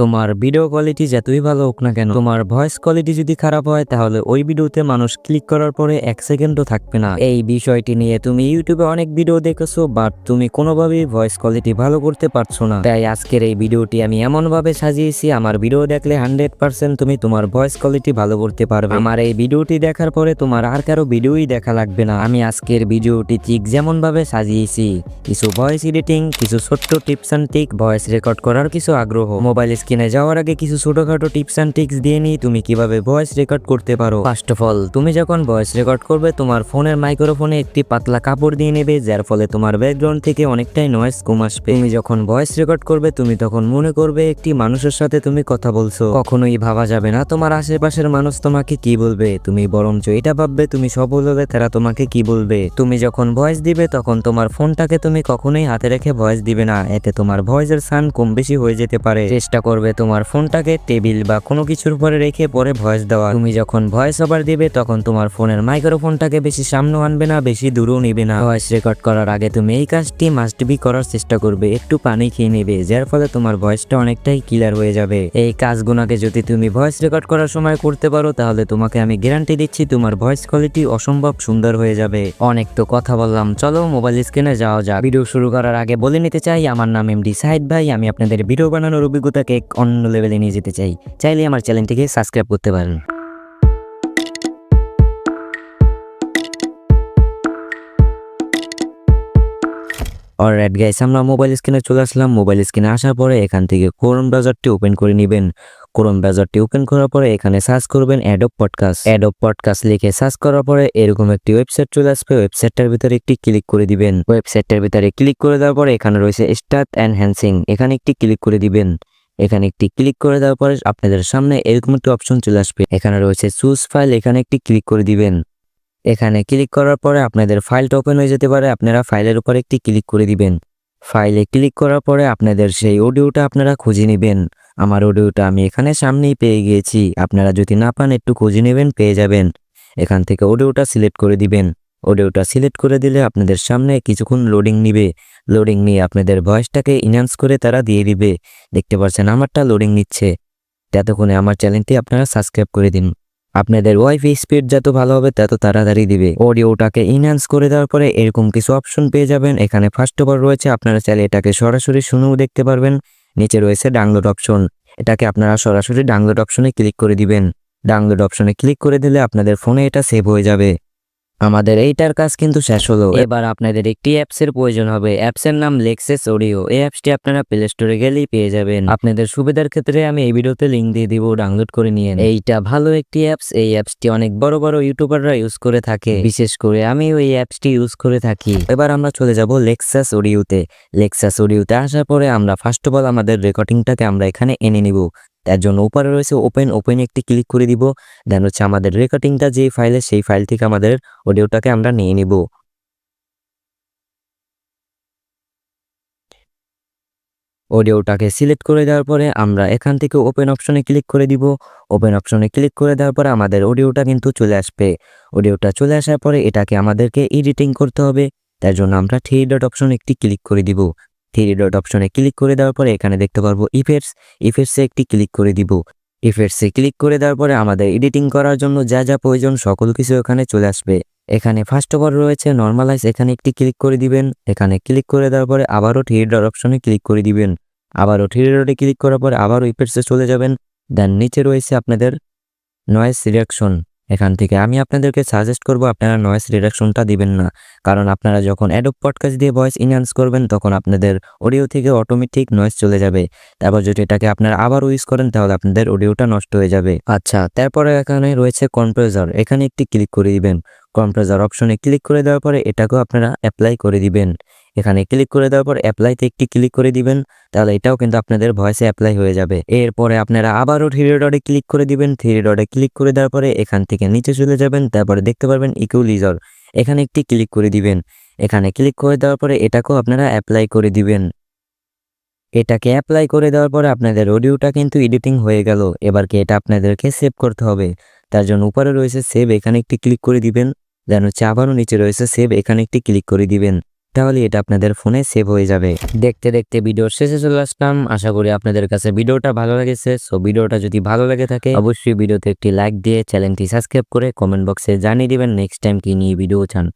তোমার video quality যতই ভালো হোক না কেন, তোমার ভয়েস কোয়ালিটি যদি খারাপ হয়, তাহলে ওই ভিডিওতে মানুষ ক্লিক করার পরে এক সেকেন্ডও থাকবে না। এই বিষয়টি নিয়ে তুমি ইউটিউবে অনেক ভিডিও দেখেছ বাট তুমি কোনোভাবেই ভয়েস কোয়ালিটি ভালো করতে পারছ না। তাই আজকের এই ভিডিওটি আমি এমনভাবে সাজিয়েছি, আমার ভিডিও দেখলে হান্ড্রেড পার্সেন্ট তুমি তোমার ভয়েস কোয়ালিটি ভালো করতে পারবে। আমার এই ভিডিওটি দেখার পরে তোমার আর কারও ভিডিওই দেখা লাগবে না। আমি আজকের ভিডিওটি ঠিক যেমনভাবে সাজিয়েছি, কিছু ভয়েস এডিটিং কিছু ছোট্ট tips and tick voice record করার কিছু আগ্রহ। মোবাইল স্ক্রিনে যাওয়ার আগে কিছু ছোটখাটো টিপস অ্যান্ড টিক্স দিয়ে নিই, তুমি কীভাবে ভয়েস রেকর্ড করতে পারো। ফার্স্ট অফ অল তুমি যখন ভয়েস রেকর্ড করবে, তোমার ফোনের মাইক্রোফোনে একটি পাতলা কাপড় দিয়ে নেবে, যার ফলে তোমার ব্যাকগ্রাউন্ড থেকে অনেকটাই নয়েজ কম আসবে। তুমি যখন ভয়েস রেকর্ড করবে, তুমি তখন মনে করবে একটি মানুষের সাথে তুমি কথা বলছো। কখনোই ভাবা যাবে না তোমার আশেপাশের মানুষ তোমাকে কি বলবে। তুমি বরঞ্চ এটা ভাববে, তুমি সফল হলে তারা তোমাকে কি বলবে। তুমি যখন ভয়েস দিবে, তখন তোমার ফোনটাকে তুমি কখনোই হাতে রেখে ভয়েস দিবে না। এতে তোমার ভয়েসের সান কম বেশি হয়ে যেতে পারে। চেষ্টা করবে তোমার ফোনটাকে টেবিল বা কোনো কিছুর উপরে রেখে পরে ভয়েস দেওয়া। তুমি যখন ভয়েস ওভার দিবে, তখন তোমার ফোনের মাইক্রোফোনটাকে বেশি সামনে আনবে না, বেশি দূরেও নিবে না। ভয়েস রেকর্ড করার আগে তুমি এই কাজটি মাস্ট বি করার চেষ্টা করবে। একটু পানি খেয়ে নেবে, যার ফলে তোমার ভয়েসটা অনেকটাই ক্লিয়ার হয়ে যাবে। এই কাজগুলোকে যদি তুমি ভয়েস রেকর্ড করার সময় করতে পারো, তাহলে তোমাকে আমি গ্যারান্টি দিচ্ছি তোমার ভয়েস কোয়ালিটি অসম্ভব সুন্দর হয়ে যাবে। অনেক তো কথা বললাম। চলো মোবাইল স্ক্রিনে যাওয়া যাক। ভিডিও শুরু করার আগে বলে নিতে চাই, আমার নাম এমডি সাইদ ভাই। আমি আপনাদের ভিডিও বানানোর অভিজ্ঞতাকে অন্য লেভেলে নিয়ে যেতে চাই। চাইলে আমার চ্যানেলটিকে সাবস্ক্রাইব করতে পারেন। অলরাইট গাইস আমরা মোবাইল স্ক্রিনে চলে আসলাম। মোবাইল স্ক্রিনে আসার পরে এখান থেকে ক্রোম ব্রাউজারটি ওপেন করে নেবেন। ক্রোম ব্রাউজারটি ওপেন করার পরে এখানে সার্চ করবেন অ্যাডব পডকাস্ট অ্যাডব পডকাস্ট লিখে সার্চ করার পরে এরকম একটি ওয়েবসাইট চলে আসবে। ওয়েবসাইটটার ভিতরে একটি ক্লিক করে দিবেন। ওয়েবসাইটটার ভিতরে ক্লিক করে দেওয়ার পরে এখানে রয়েছে স্টার্ট এনহ্যান্সিং এখানে একটি ক্লিক করে দিবেন। এখানে একটি ক্লিক করে দেওয়ার পরে আপনাদের সামনে এরকম একটি অপশন চলে আসবে। এখানে রয়েছে চুজ ফাইল এখানে একটি ক্লিক করে দিবেন। এখানে ক্লিক করার পরে আপনাদের ফাইলটা ওপেন হয়ে যেতে পারে, আপনারা ফাইলের উপর একটি ক্লিক করে দিবেন। ফাইলে ক্লিক করার পরে আপনাদের সেই অডিওটা আপনারা খুঁজে নেবেন। আমার অডিওটা আমি এখানে সামনেই পেয়ে গিয়েছি, আপনারা যদি না পান একটু খুঁজে নেবেন, পেয়ে যাবেন। এখান থেকে অডিওটা সিলেক্ট করে দিবেন। অডিওটা সিলেক্ট করে দিলে আপনাদের সামনে কিছুক্ষণ লোডিং নিবে। লোডিং নিয়ে আপনাদের ভয়েসটাকে ইনহান্স করে তারা দিয়ে দিবে। দেখতে পাচ্ছেন আমারটা লোডিং নিচ্ছে। ততক্ষণে আমার চ্যানেলটি আপনারা সাবস্ক্রাইব করে দিন। আপনাদের ওয়াইফাই স্পিড যত ভালো হবে তত তাড়াতাড়ি দিবে। অডিওটাকে ইনহ্যান্স করে দেওয়ার পরে এরকম কিছু অপশন পেয়ে যাবেন। এখানে ফার্স্ট ওভার রয়েছে আপনারা চাইলে এটাকে সরাসরি শুনেও দেখতে পারবেন। নিচে রয়েছে ডাউনলোড অপশন এটাকে আপনারা সরাসরি ডাউনলোড অপশনে ক্লিক করে দিবেন। ডাউনলোড অপশনে ক্লিক করে দিলে আপনাদের ফোনে এটা সেভ হয়ে যাবে। আমাদের এইটার কাজ কিন্তু শেষ হলো। এবার আপনাদের একটি অ্যাপসের প্রয়োজন হবে। অ্যাপসের নাম লেক্সেস অডিও এই অ্যাপসটি আপনারা প্লে স্টোরে গেলেই পেয়ে যাবেন। আপনাদের সুবিধার ক্ষেত্রে আমি এই ভিডিওতে লিঙ্ক দিয়ে দিব ডাউনলোড করে নিয়ে এইটা ভালো একটি অ্যাপস। এই অ্যাপসটি অনেক বড় বড় ইউটিউবাররা ইউজ করে থাকে। বিশেষ করে আমি ওই অ্যাপসটি ইউজ করে থাকি। এবার আমরা চলে যাব লেক্সাস অডিওতে লেক্সাস অডিওতে আসার পরে আমরা ফার্স্ট অফ অল আমাদের রেকর্ডিংটাকে আমরা এখানে এনে নিব। তার জন্য ওপারে রয়েছে ওপেন ওপেন একটি ক্লিক করে দিব। দেন হচ্ছে আমাদের রেকর্ডিংটা যে ফাইলে সেই ফাইল থেকে আমাদের অডিওটাকে আমরা নিয়ে নিব। অডিওটাকে সিলেক্ট করে দেওয়ার পরে আমরা এখান থেকে ওপেন অপশনে ক্লিক করে দিব। ওপেন অপশনে ক্লিক করে দেওয়ার পরে আমাদের অডিওটা কিন্তু চলে আসবে। অডিওটা চলে আসার পরে এটাকে আমাদেরকে এডিটিং করতে হবে। তার জন্য আমরা থ্রি ডট অপশনে একটি ক্লিক করে দিব। থ্রি ডট অপশনে ক্লিক করে দেওয়ার পরে এখানে দেখতে পারব ইফেক্টস ইফেক্টসে একটি ক্লিক করে দিব। ইফেক্টসে ক্লিক করে দেওয়ার পরে আমাদের এডিটিং করার জন্য যা যা প্রয়োজন সকল কিছু এখানে চলে আসবে। এখানে ফার্স্ট অফ অল রয়েছে নর্মালাইজ এখানে একটি ক্লিক করে দিবেন। এখানে ক্লিক করে দেওয়ার পরে আবারও থ্রি ডট অপশনে ক্লিক করে দিবেন। আবারও থ্রি ডটে ক্লিক করার পরে আবারও ইফেক্টসে চলে যাবেন। দেন নিচে রয়েছে আপনাদের নয়েস রিডাকশন এখান থেকে। আমি আপনাদেরকে সাজেস্ট করব, আপনারা নয়েস রিডাকশনটা দিবেন না। কারণ আপনারা যখন অ্যাডোব পডকাস্ট দিয়ে ভয়েস ইনহ্যান্স করবেন, তখন আপনাদের অডিও থেকে অটোমেটিক নয়েস চলে যাবে। তারপর যদি এটাকে আপনারা আবার ইউজ করেন, তাহলে আপনাদের অডিওটা নষ্ট হয়ে যাবে। আচ্ছা তারপরে এখানে রয়েছে কম্প্রেসার এখানে একটি ক্লিক করে দিবেন। কম্প্রেসার অপশনে ক্লিক করে দেওয়ার পরে এটাকেও আপনারা অ্যাপ্লাই করে দিবেন। এখানে ক্লিক করে দেওয়ার পর অ্যাপ্লাইতে একটি ক্লিক করে দিবেন, তাহলে এটাও কিন্তু আপনাদের ভয়েসে অ্যাপ্লাই হয়ে যাবে। এরপরে আপনারা আবারও থ্রি ডটে ক্লিক করে দিবেন থ্রি ডটে ক্লিক করে দেওয়ার পরে এখান থেকে নিচে চলে যাবেন, তারপরে দেখতে পারবেন ইকুয়ালিজর এখানে একটি ক্লিক করে দিবেন। এখানে ক্লিক করে দেওয়ার পরে এটাকেও আপনারা অ্যাপ্লাই করে দিবেন। এটাকে অ্যাপ্লাই করে দেওয়ার পরে আপনাদের অডিওটা কিন্তু এডিটিং হয়ে গেল, এবার কি এটা আপনাদেরকে সেভ করতে হবে। তার জন্য উপরে রয়েছে সেভ এখানে একটি ক্লিক করে দিবেন, যেন হচ্ছে আবারও নিচে রয়েছে সেভ এখানে একটি ক্লিক করে দিবেন। তাহলে এটা আপনাদের ফোনে সেভ হয়ে যাবে। দেখতে দেখতে ভিডিওর শেষে চলে আসলাম। আশা করি আপনাদের কাছে ভিডিওটা ভালো লেগেছে। সো ভিডিওটা যদি ভালো লেগে থাকে, অবশ্যই ভিডিওতে একটি লাইক দিয়ে চ্যানেলটি সাবস্ক্রাইব করে কমেন্ট বক্সে জানিয়ে দিবেন। নেক্সট টাইম কি নিয়ে ভিডিও চান।